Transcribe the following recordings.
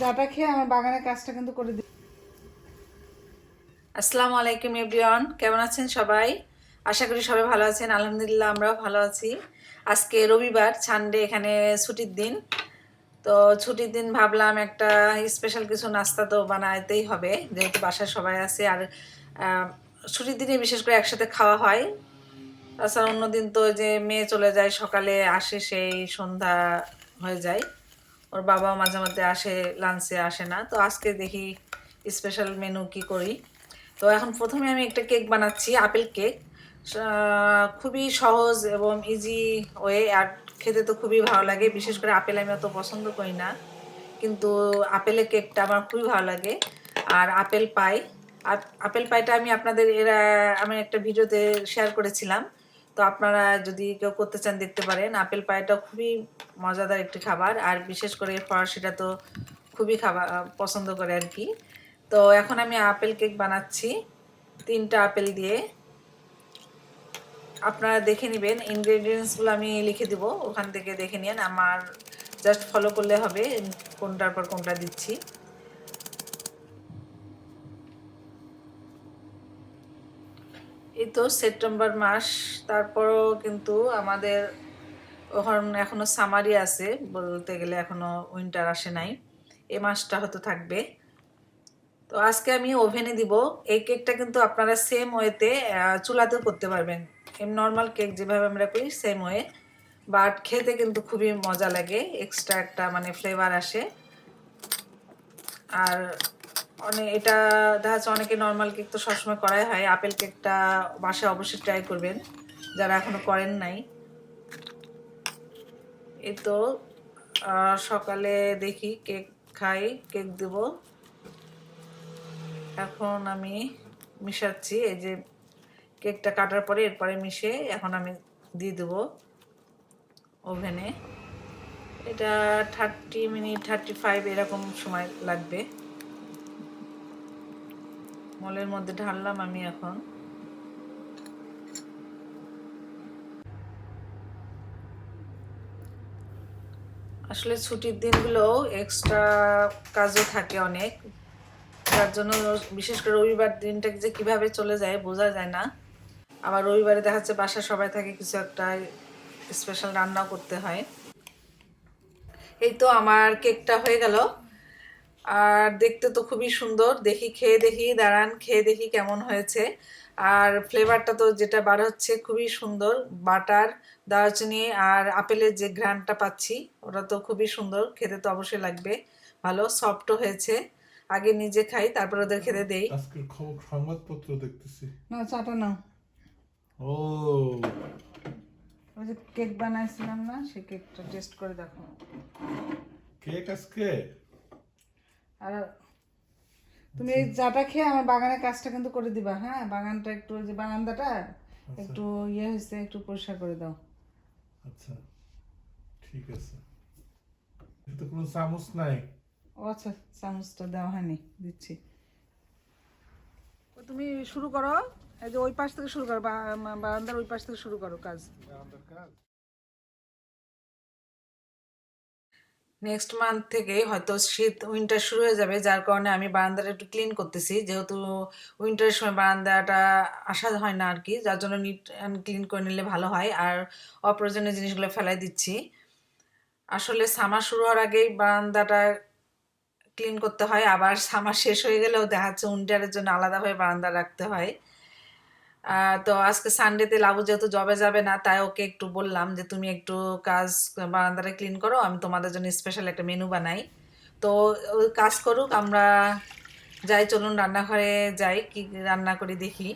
যাটা খেয়ে আমার বাগানের কাজটা কিন্তু করে দিই আসসালামু আলাইকুম এভরিওয়ান, কেমন আছেন সবাই? আশা করি সবাই ভালো আছেন, আলহামদুলিল্লাহ আমরাও ভালো আছি। আজকে রবিবার সানডে এখানে ছুটির দিন। তো ছুটির দিন ভাবলাম একটা স্পেশাল কিছু নাস্তা তো বানাইতেই হবে, যেহেতু বাসায় সবাই আছে আর ছুটির দিনে বিশেষ করে একসাথে খাওয়া হয়। তাছাড়া অন্যদিন তো যে মেয়ে চলে যায়, সকালে আসে সেই সন্ধ্যা হয়ে যায়। ওর বাবাও মাঝে মধ্যে আসে লাঞ্চে আসে না। তো আজকে দেখি স্পেশাল মেনু কি করি। তো এখন প্রথমে আমি একটা কেক বানাচ্ছি আপেল কেক খুবই সহজ এবং ইজি ওয়ে আর খেতে তো খুবই ভালো লাগে। বিশেষ করে আপেল আমি অত পছন্দ করি না। কিন্তু আপেলের কেকটা আমার খুবই ভালো লাগে। আর আপেল পাই আপ- আপেল পাইটা আমি আপনাদের এরা, আমি একটা ভিডিওতে শেয়ার করেছিলাম। তো আপনারা যদি কেউ করতে চান দেখতে পারেন। আপেল পায়েটা খুবই মজাদার একটি খাবার। আর বিশেষ করে ফরাসিটা তো খুবই খাবার পছন্দ করে আর কি। তো এখন আমি আপেল কেক বানাচ্ছি। তিনটা আপেল দিয়ে। আপনারা দেখে নেবেন। ইনগ্রেডিয়েন্টসগুলো আমি লিখে দিব। ওখান থেকে দেখে নিন। আমার জাস্ট ফলো করলে হবে কোনটার পর কোনটা দিচ্ছি। তো সেপ্টেম্বর মাস, তারপরও কিন্তু আমাদের এখন, এখনও সামারি আছে, বলতে গেলে এখনও উইন্টার আসে নাই। এ মাসটা হয়তো থাকবে। তো আজকে আমি ওভেনে দিব। এই কেকটা কিন্তু আপনারা সেম ওয়েতে চুলাতেও করতে পারবেন। এম নর্মাল কেক যেভাবে আমরা করি সেম ওয়ে বাট খেতে কিন্তু খুবই মজা লাগে। এক্সট্রা একটা মানে ফ্লেভার আসে। আর অনেক এটা দেখা যাচ্ছে অনেকে নর্মাল কেক তো সবসময় করাই হয়। আপেল কেকটা বাসায় অবশ্যই ট্রাই করবেন। যারা এখনও করেন নাই। এ তো সকালে দেখি কেক খাই কেক দেব। এখন আমি মিশাচ্ছি। এই যে কেকটা কাটার পরে এরপরে মিশে এখন আমি দিয়ে দেবো ওভেনে এটা থার্টি মিনিট থার্টি ফাইভ এরকম সময় লাগবে। মলের মধ্যে ঢাললাম আমি এখন। আসলে ছুটির দিনগুলো এক্সট্রা কাজও থাকে অনেক। যার জন্য বিশেষ করে রবিবার দিনটা যে কীভাবে চলে যায় বোঝা যায় না। আবার রবিবারে দেখা যাচ্ছে বাসা সবাই থাকে, কিছু একটা স্পেশাল রান্নাও করতে হয়। এই তো আমার কেকটা হয়ে গেল। আর দেখতে তো খুবই সুন্দর। দেখি খেয়ে দেখি দাঁড়ান খেয়ে দেখি কেমন হয়েছে। আর ফ্লেভারটা তো যেটা বার হচ্ছে খুবই সুন্দর। বাটার দারচিনি আর আপেলের যে ঘ্রাণটা পাচ্ছি ওটা তো খুবই সুন্দর। খেতে তো অবশ্যই লাগবে। ভালো সফটও হয়েছে। আগে নিজে খাই তারপর ওদের খেতে দেই। আজকের খবর সংবাদপত্র দেখতেছি। না চাটা নাও। ও। ওই যে কেক বানাইছিলাম না সেই কেকটা টেস্ট করে দেখো। কেক আজকে? আর তুমি এই চাটা খেয়ে আমার বাগানের কাজটা কিন্তু করে দিবা হ্যাঁ? বাগানটা একটু ওই যে বারান্দাটা একটু ইয়ে হয়েছে একটু পরিষ্কার করে দাও। আচ্ছা ঠিক আছে। কিন্তু কোনো চামচ নাই? ও আচ্ছা চামচটা দেওয়া হয়নি দিচ্ছি। ও তুমি শুরু করো এই যে ওই পাশ থেকে শুরু করো বারান্দার ওই পাশ থেকে শুরু করো কাজ। বারান্দার কাজ? নেক্সট মান্থ থেকে হয়তো শীত উইন্টার শুরু হয়ে যাবে, যার কারণে আমি বারান্দাটা একটু ক্লিন করতেছি। যেহেতু উইন্টারের সময় বারান্দাটা আসা হয় না আর কি যার জন্য নিট অ্যান্ড ক্লিন করে নিলে ভালো হয়। আর অপ্রয়োজনীয় জিনিসগুলো ফেলাই দিচ্ছি। আসলে সামার শুরু হওয়ার আগেই বারান্দাটা ক্লিন করতে হয়। আবার সামার শেষ হয়ে গেলেও দেখা যাচ্ছে উইন্টারের জন্য আলাদাভাবে বারান্দা রাখতে হয়। তো আজকে সানডেতে লাবু যেহেতু জবে যাবে না, তাই ওকে একটু বললাম যে, তুমি একটু কাজ বারান্দাটা ক্লিন করো, আমি তোমাদের জন্য স্পেশাল একটা মেনু বানাই। তো কাজ করুক, আমরা যাই, চলুন রান্নাঘরে যাই, কি রান্না করি দেখি।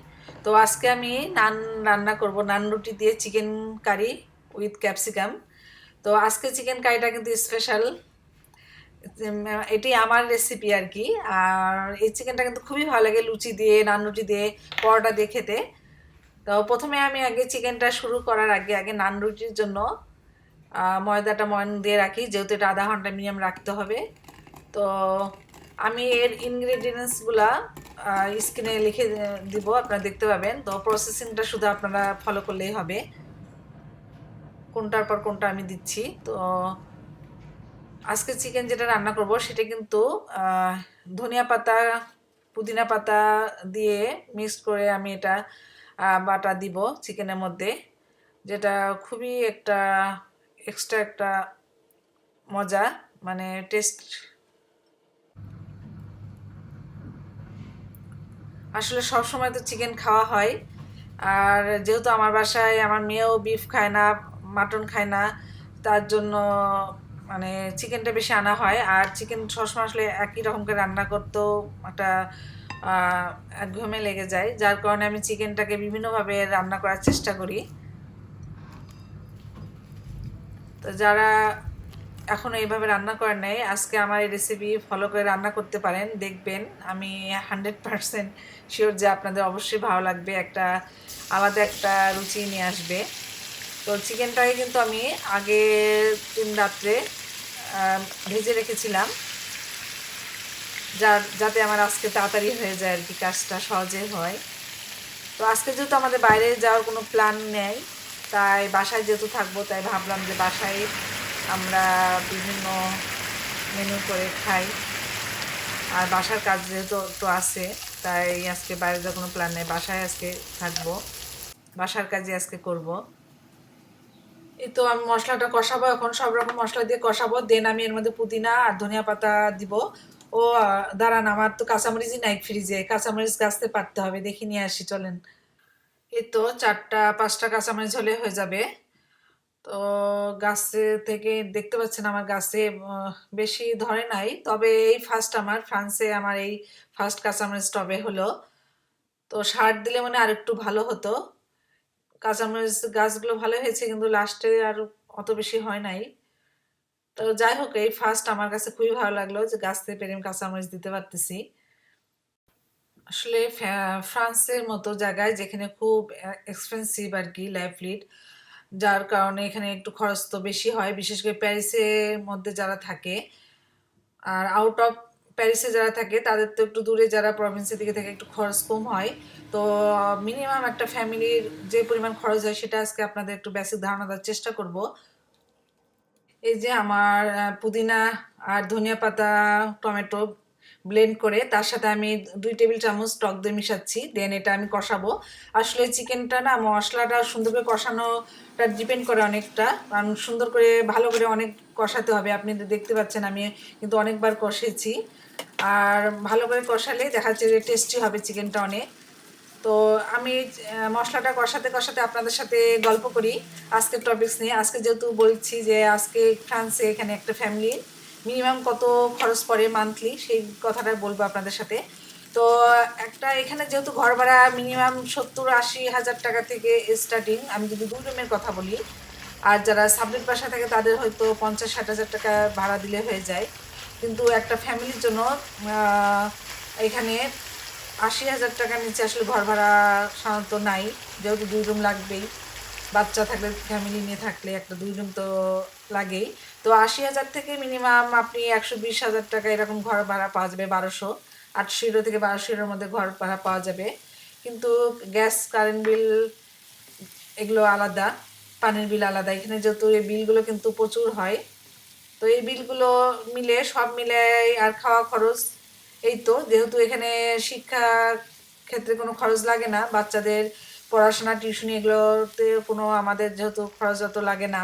তো আজকে আমি নান রান্না করব, নান রুটি দিয়ে চিকেন কারি উইথ ক্যাপসিকাম তো আজকে চিকেন কারিটা কিন্তু স্পেশাল এটি আমার রেসিপি আর কি। আর এই চিকেনটা কিন্তু খুবই ভালো লাগে, লুচি দিয়ে, নান রুটি দিয়ে, পরোটা দিয়ে খেতে। তো প্রথমে আমি আগে চিকেনটা শুরু করার আগে আগে নান রুটির জন্য ময়দাটা ময়ন দিয়ে রাখি, যেহেতু এটা আধা ঘণ্টা মিনিমাম রাখতে হবে। তো আমি এর ইনগ্রেডিয়েন্টসগুলা স্ক্রিনে লিখে দিব, আপনারা দেখতে পাবেন। তো প্রসেসিংটা শুধু আপনারা ফলো করলেই হবে। কোনটার পর কোনটা আমি দিচ্ছি। তো আজকে চিকেন যেটা রান্না করব, সেটা কিন্তু ধনিয়া পাতা, পুদিনা পাতা দিয়ে মিক্স করে আমি এটা বাটা দিব চিকেনের মধ্যে, যেটা খুবই একটা এক্সট্রা একটা মজা মানে টেস্ট আসলে সব সময় তো চিকেন খাওয়া হয়। আর যেহেতু আমার বাসায় আমার মেয়েও বিফ খায় না মাটন খায় না, তার জন্য মানে চিকেনটা বেশি আনা হয়। আর চিকেন সবসময় আসলে একই রকম করে রান্না করতেও একটা আহ, একঘেয়েমি লেগে যায়। যার কারণে আমি চিকেনটাকে বিভিন্নভাবে রান্না করার চেষ্টা করি। তো যারা এখনও এইভাবে রান্না করেন নাই আজকে আমার এই রেসিপি ফলো করে রান্না করতে পারেন দেখবেন। আমি হান্ড্রেড পারসেন্ট শিওর যে আপনাদের অবশ্যই ভালো লাগবে একটা আলাদা একটা রুচি নিয়ে আসবে। তো চিকেনটাকে কিন্তু আমি আগের দিন রাত্রে ভেজে রেখেছিলাম। যা যাতে আমার আজকে তাড়াতাড়ি হয়ে যায় আর কি, কাজটা সহজে হয়। তো আজকে যেহেতু আমাদের বাইরে যাওয়ার কোনো প্ল্যান নেই, তাই বাসায় যেহেতু থাকব, তাই ভাবলাম যে বাসায় আমরা বিভিন্ন মেনু করে খাই। আর বাসার কাজ যেহেতু একটু আছে, তাই আজকে বাইরে যাওয়ার কোনো প্ল্যান নেই, বাসায় আজকে থাকব। বাসার কাজে আজকে করব। এই তো আমি মশলাটা কষাবো, এখন সব রকম মশলা দিয়ে কষাবো দেন আমি এর মধ্যে পুদিনা আর ধনিয়া পাতা দিব। ও, দাঁড়ান, আমার তো কাঁচামরিচই নাই ফ্রিজে কাঁচামরিচ গাছতে পারতে হবে, দেখি নিয়ে আসি, চলেন। এই তো চারটা, পাঁচটা কাঁচামরিচ হলে হয়ে যাবে। তো গাছে থেকে দেখতে পাচ্ছেন আমার গাছে বেশি ধরে নাই, তবে এই ফার্স্ট আমার, ফ্রান্সে আমার এই ফার্স্ট কাঁচামরিচ টবে হলো। তো সার দিলে মানে আর একটু ভালো হতো। কাঁচামরিচ গাছগুলো ভালো হয়েছে, কিন্তু লাস্টে আর অত বেশি হয় নাই। তো যাই হোক, এই ফার্স্ট আমার কাছে খুবই ভালো লাগল যে গাছ থেকে পেরে আমি কাঁচামরিচ দিতে পারতেছি। আসলে ফ্রান্সের মতো জায়গায় যেখানে খুব এক্সপেন্সিভ আর কি লাইফলিড যার কারণে এখানে একটু খরচ তো বেশি হয়, বিশেষ করে প্যারিসের মধ্যে যারা থাকে, আর আউট অফ প্যারিসে যারা থাকে, তাদের তো একটু দূরে যারা প্রভিন্সের দিকে থেকে, একটু খরচ কম হয়। তো মিনিমাম একটা ফ্যামিলির যে পরিমাণ খরচ হয়, সেটা আজকে আপনাদের একটু বেসিক ধারণা দেওয়ার চেষ্টা করব। এই যে আমার পুদিনা আর ধনিয়া পাতা, টমেটো ব্লেন্ড করে তার সাথে আমি দুই টেবিল চামচ টক দই মিশাচ্ছি। দেন এটা আমি কষাবো। আসলে চিকেনটা না, মশলাটা সুন্দর করে কষানোটা ডিপেন্ড করে অনেকটা। কারণ সুন্দর করে, ভালো করে অনেক কষাতে হবে। আপনি দেখতে পাচ্ছেন, আমি কিন্তু অনেকবার কষেছি। আর ভালো করে কষালে দেখা যাচ্ছে যে টেস্টি হবে চিকেনটা অনেক। তো আমি মশলাটা কষাতে কষাতে আপনাদের সাথে গল্প করি আজকের টপিকস নিয়ে। আজকে যেহেতু বলছি যে আজকে ফ্রান্সে এখানে একটা ফ্যামিলি মিনিমাম কত খরচ পড়ে মান্থলি সেই কথাটা বলব আপনাদের সাথে। তো একটা এখানে যেহেতু ঘর ভাড়া মিনিমাম সত্তর আশি হাজার টাকা থেকে স্টার্টিং আমি যদি দুই রুমের কথা বলি, আর যারা সাবলেট বাসা থাকে তাদের হয়তো পঞ্চাশ ষাট হাজার টাকা ভাড়া দিলে হয়ে যায়। কিন্তু একটা ফ্যামিলির জন্য এখানে আশি হাজার টাকার নিচে আসলে ঘর ভাড়া সাধারণত নাই। যেহেতু দুই রুম লাগবেই, বাচ্চা থাকলে ফ্যামিলি নিয়ে থাকলে একটা দুই রুম তো লাগেই। তো আশি হাজার থেকে মিনিমাম আপনি একশো বিশ হাজার টাকা এরকম ঘর ভাড়া পাওয়া যাবে বারোশো। আটশো থেকে বারোশো ইউরোর মধ্যে ঘর ভাড়া পাওয়া যাবে। কিন্তু গ্যাস কারেন্ট বিল এগুলো আলাদা, পানির বিল আলাদা। এখানে যেহেতু এই বিলগুলো কিন্তু প্রচুর হয়। তো এই বিলগুলো মিলে সব মিলে আর খাওয়া খরচ এই তো, যেহেতু এখানে শিক্ষা ক্ষেত্রে কোনো খরচ লাগে না, বাচ্চাদের পড়াশোনা, টিউশনি এগুলোতে কোনো আমাদের যেহেতু খরচ অত লাগে না।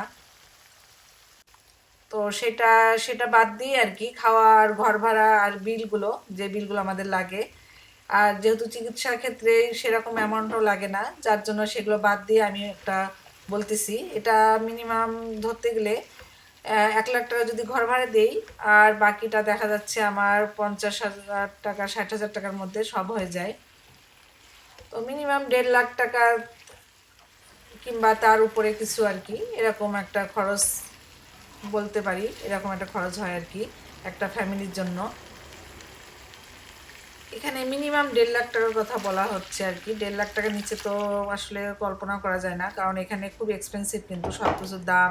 তো সেটা সেটা বাদ দিয়ে আর কি, খাওয়ার, ঘর ভাড়া আর বিলগুলো, যে বিলগুলো আমাদের লাগে। আর যেহেতু চিকিৎসার ক্ষেত্রে সেরকম অ্যামাউন্টও লাগে না, যার জন্য সেগুলো বাদ দিয়ে আমি একটা বলতেছি। এটা মিনিমাম ধরতে গেলে এক লাখ টাকা যদি ঘর ভাড়া দেই, আর বাকিটা দেখা যাচ্ছে আমার পঞ্চাশ হাজার টাকা, ষাট হাজার টাকার মধ্যে সব হয়ে যায়। তো মিনিমাম দেড় লাখ টাকা কিংবা তার উপরে কিছু আর কি, এরকম একটা খরচ বলতে পারি, এরকম একটা খরচ হয় আর কি, একটা ফ্যামিলির জন্য। এখানে মিনিমাম দেড় লাখ টাকার কথা বলা হচ্ছে আর কি। দেড় লাখ টাকার নিচে তো আসলে কল্পনা করা যায় না, কারণ এখানে খুব এক্সপেন্সিভ কিন্তু সব কিছুর দাম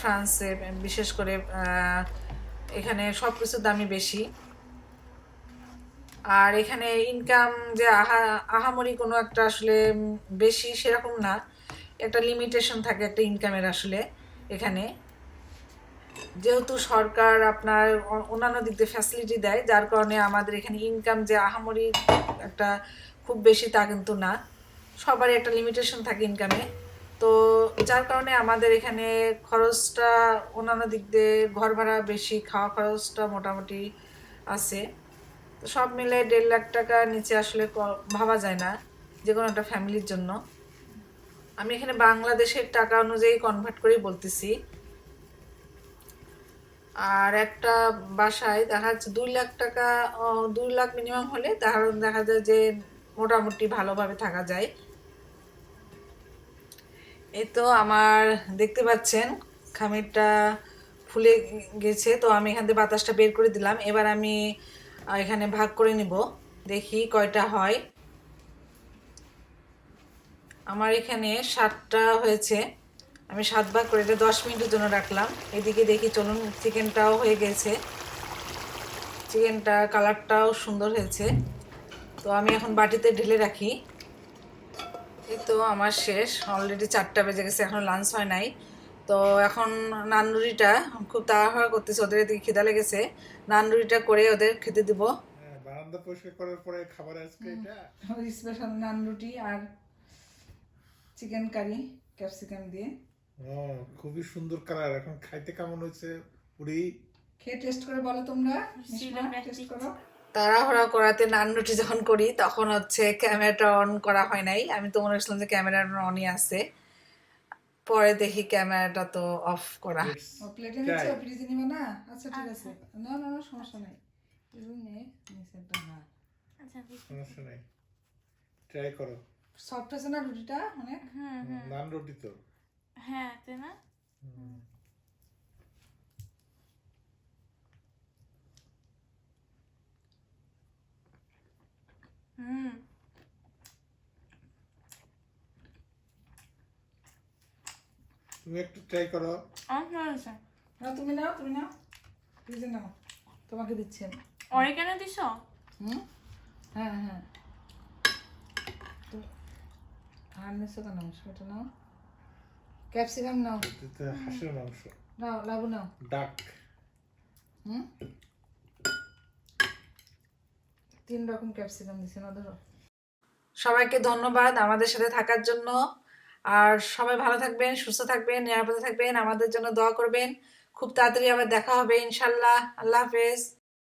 ফ্রান্সে বিশেষ করে এখানে সব কিছুর দামই বেশি। আর এখানে ইনকাম যে আহা, আহামরি কোনো একটা আসলে বেশি সেরকম না। একটা লিমিটেশন থাকে একটা ইনকামের আসলে এখানে। যেহেতু সরকার আপনার অন্যান্য দিক দিয়ে ফ্যাসিলিটি দেয়, যার কারণে আমাদের এখানে ইনকাম যে আহামরি একটা খুব বেশি তা কিন্তু না। সবারই একটা লিমিটেশন থাকে ইনকামে তো যার কারণে আমাদের এখানে খরচটা অন্যান্য দিক দিয়ে ঘর ভাড়া বেশি, খাওয়া খরচটা মোটামুটি আছে। তো সব মিলে দেড় লাখ টাকা নিচে আসলে ভাবা যায় না যে কোনো একটা ফ্যামিলির জন্য। আমি এখানে বাংলাদেশের টাকা অনুযায়ী কনভার্ট করেই বলতেছি। আর একটা বাসায় দেখা যাচ্ছে দুই লাখ টাকা দুই লাখ মিনিমাম হলে দেখা দেখা যায় যে মোটামুটি ভালোভাবে থাকা যায়। এই তো আমার, দেখতে পাচ্ছেন, খামিরটা ফুলে গেছে, তো আমি এখান থেকে বাতাসটা বের করে দিলাম। এবার আমি এখানে ভাগ করে নিব। দেখি কয়টা হয়। আমার এখানে সাতটা হয়েছে। আমি সাত ভাগ করে, এটা দশ মিনিটের জন্য রাখলাম। এদিকে দেখি চলুন, চিকেনটাও হয়ে গেছে। চিকেনটা কালারটাও সুন্দর হয়েছে। তো আমি এখন বাটিতে ঢেলে রাখি। এই তো আমার শেষ। অলরেডি চারটা বেজে গেছে এখন লাঞ্চ হয় নাই। তো এখন নানরুটিটা খুব তাড়াহুড়া করতেছে ওদের এদিকে খিদা লেগেছে। নানরুটিটা করে ওদের খেতে দিব। হ্যাঁ বারান্দা পরিষ্কার করার পরে খাবার আজকে এটা? স্পেশাল নান রুটি আর চিকেন কারি ক্যাপসিকাম দিয়ে। ও খুবই সুন্দর কালার এখন খাইতে কেমন হয়েছে? পুরি? খেয়ে টেস্ট করে বলো তোমরা। টেস্ট করো। তাড়াহুড়া করাতে নান রুটি যখন করি তখন হচ্ছে ক্যামেরাটা অন করা হয় নাই। আমি তো মনে করছিলাম যে ক্যামেরাটা অনই আছে। পরে দেখি ক্যামেরাটা তো অফ করা। ও প্লেটে নিচ্ছে ফ্রিজে নিবে না? আচ্ছা ঠিক আছে। না না না সমস্যা নাই। নিয়ে নিচেরটা না আচ্ছা। সমস্যা নাই। ট্রাই করো। সফট আছে না রুটিটা? অনেক? হ্যাঁ হুম। নান রুটি তো। হ্যাঁ তাই না? হুম তুমি একটু ট্রাই করো। অনেক না তুমি নাও তুমি নাও। ফ্রিজে নাও তোমাকে দিচ্ছি আমি। অরিগানো দিছ? হুম? হ্যাঁ হ্যাঁ। তো- আর নিচ্ছ কেন? সেটা নাও। ক্যাপসিকাম নাও। হাঁসের মাংস। নাও লাবু নাও। ডাক। হুম? তিন রকম ক্যাপসিকাম দিছে না, ধরো। সবাইকে ধন্যবাদ আমাদের সাথে থাকার জন্য। আর সবাই ভালো থাকবেন, সুস্থ থাকবেন, নিরাপদে থাকবেন। আমাদের জন্য দোয়া করবেন। খুব তাড়াতাড়ি আবার দেখা হবে, ইনশাল্লাহ। আল্লাহ হাফেজ।